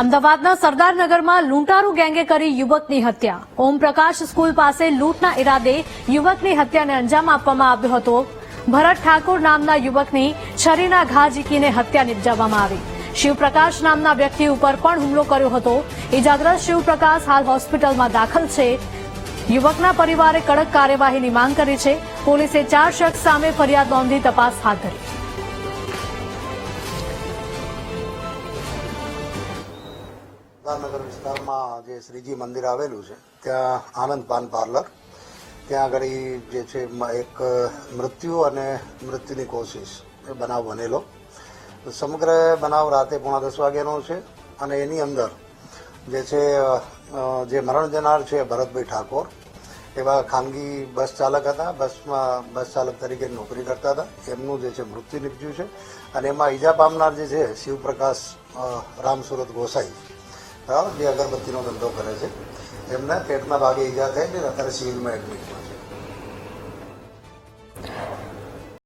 અમદાવાદના સરદારનગરમાં લૂંટારૂ ગેંગે કરી યુવકની હત્યા. ઓમપ્રકાશ સ્કૂલ પાસે લૂંટના ઇરાદે યુવકની હત્યાને અંજામ આપવામાં આવ્યો હતો. ભરત ઠાકોર નામના યુવકની છરીના ઘા ઝીકીને હત્યા નિપજાવવામાં આવી. શિવપ્રકાશ નામના વ્યક્તિ ઉપર પણ હુમલો કર્યો હતો. ઇજાગ્રસ્ત શિવપ્રકાશ હાલ હોસ્પિટલમાં દાખલ છે. યુવકના પરિવારે કડક કાર્યવાહીની માંગ કરી છે. પોલીસે ચાર શખ્સ સામે ફરિયાદ નોંધી તપાસ હાથ ધરી. સરદારનગર વિસ્તારમાં જે શ્રીજી મંદિર આવેલું છે, ત્યાં આનંદ પાન પાર્લર. ત્યાં આગળ જે છે એક મૃત્યુ અને મૃત્યુની કોશિશ એ બનાવ બનેલો. સમગ્ર બનાવ રાતે પોણા દસ વાગ્યાનો છે અને એની અંદર જે છે જે મરણ જનાર છે ભરતભાઈ ઠાકોર, એવા ખાનગી બસ ચાલક હતા. બસમાં, બસ ચાલક તરીકે નોકરી કરતા હતા. એમનું જે છે, મૃત્યુ નીપજ્યું છે. અને એમાં ઈજા પામનાર જે છે, શિવપ્રકાશ રામસુરત ગોસાઈ. બરાબર જે અગરબત્તીનો ધંધો કરે છે. એમના પેટના ભાગે ઈજા થઈ ને અત્યારે સિવિલમાં એડમિટ છે.